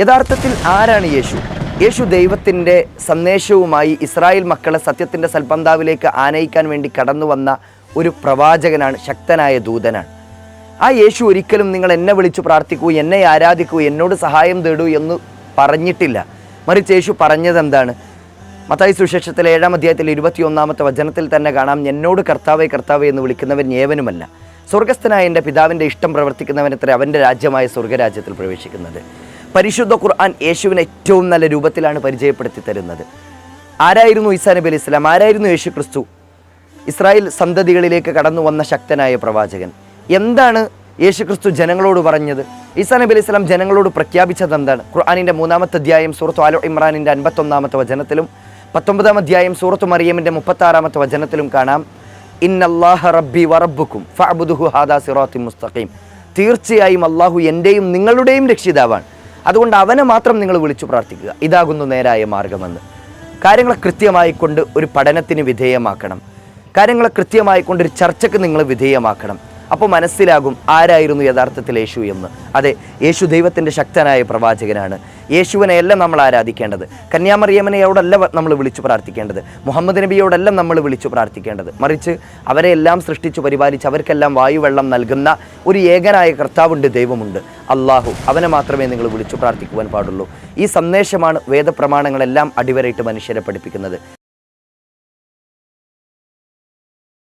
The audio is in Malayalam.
യഥാർത്ഥത്തിൽ ആരാണ് യേശു? യേശു ദൈവത്തിന്റെ സന്ദേശവുമായി ഇസ്രായേൽ മക്കളെ സത്യത്തിന്റെ സൽപന്താവിലേക്ക് ആനയിക്കാൻ വേണ്ടി കടന്നു വന്ന ഒരു പ്രവാചകനാണ് ശക്തനായ ദൂതനാണ്. ആ യേശു ഒരിക്കലും നിങ്ങൾ എന്നെ വിളിച്ചു പ്രാർത്ഥിക്കൂ എന്നെ ആരാധിക്കൂ എന്നോട് സഹായം തേടൂ എന്ന് പറഞ്ഞിട്ടില്ല. മറിച്ച് യേശു പറഞ്ഞത് എന്താണ്? മത്തായി സുശേഷത്തിലെ ഏഴാം അധ്യായത്തിൽ ഇരുപത്തിയൊന്നാമത്തെ വചനത്തിൽ തന്നെ കാണാം എന്നോട് കർത്താവേ കർത്താവേ എന്ന് വിളിക്കുന്നവൻ ഏവനുമല്ല. സ്വർഗസ്ഥനായ എന്റെ പിതാവിന്റെ ഇഷ്ടം പ്രവർത്തിക്കുന്നവനത്ര അവന്റെ രാജ്യമായ സ്വർഗരാജ്യത്തിൽ പ്രവേശിക്കുന്നത്. പരിശുദ്ധ ഖുർആൻ യേശുവിനെ ഏറ്റവും നല്ല രൂപത്തിലാണ് പരിചയപ്പെടുത്തി തരുന്നത്. ആരായിരുന്നു ഈസാ നബി അലി ഇസ്ലാം ആരായിരുന്നു യേശു ക്രിസ്തു ഇസ്രായേൽ സന്തതികളിലേക്ക് കടന്നു വന്ന ശക്തനായ പ്രവാചകൻ. എന്താണ് യേശു ക്രിസ്തു ജനങ്ങളോട് പറഞ്ഞത്? ഈസാ നബി അലി ഇസ്ലാം ജനങ്ങളോട് പ്രഖ്യാപിച്ചത് എന്താണ്? ഖുർആാനിന്റെ മൂന്നാമത്തെ അധ്യായം സൂറത്ത് ആലോ ഇമ്രാനിന്റെ അൻപത്തൊന്നാമത്തെ വചനത്തിലും പത്തൊമ്പതാം അധ്യായം സൂറത്ത് മറിയമിന്റെ മുപ്പത്താറാമത്തെ വചനത്തിലും കാണാം. ഇന്നല്ലാഹ റബ്ബി വറബുക്കും ഫഅബുദുഹു ഹാദാ സിറാത്തി മുസ്തഖീം. തീർച്ചയായും അള്ളാഹു എന്റെയും നിങ്ങളുടെയും രക്ഷിതാവാണ്. അതുകൊണ്ട് അവനെ മാത്രം നിങ്ങൾ വിളിച്ചു പ്രാർത്ഥിക്കുക. ഇതാകുന്നു നേരായ മാർഗമെന്ന്. കാര്യങ്ങളെ കൃത്യമായി കൊണ്ട് ഒരു പഠനത്തിന് വിധേയമാക്കണം. കാര്യങ്ങളെ കൃത്യമായി കൊണ്ട് ഒരു ചർച്ചയ്ക്ക് നിങ്ങൾ വിധേയമാക്കണം. അപ്പോൾ മനസ്സിലാകും ആരായിരുന്നു യഥാർത്ഥത്തിൽ യേശു എന്ന്. അതെ യേശു ദൈവത്തിന്റെ ശക്തനായ പ്രവാചകനാണ്. യേശുവിനെയല്ല നമ്മൾ ആരാധിക്കേണ്ടത്. കന്യാമറിയമ്മനെയോടല്ല നമ്മൾ വിളിച്ചു പ്രാർത്ഥിക്കേണ്ടത്? മുഹമ്മദ് നബിയോടല്ല നമ്മൾ വിളിച്ചു പ്രാർത്ഥിക്കേണ്ടത്. മറിച്ച് അവരെല്ലാം സൃഷ്ടിച്ചു പരിപാലിച്ച് അവർക്കെല്ലാം വായുവെള്ളം നൽകുന്ന ഒരു ഏകനായ കർത്താവുണ്ട് ദൈവമുണ്ട്. അള്ളാഹു അവനെ മാത്രമേ നിങ്ങൾ വിളിച്ചു പ്രാർത്ഥിക്കുവാൻ പാടുള്ളൂ. ഈ സന്ദേശമാണ് വേദപ്രമാണങ്ങളെല്ലാം അടിവരയിട്ട് മനുഷ്യരെ പഠിപ്പിക്കുന്നത്.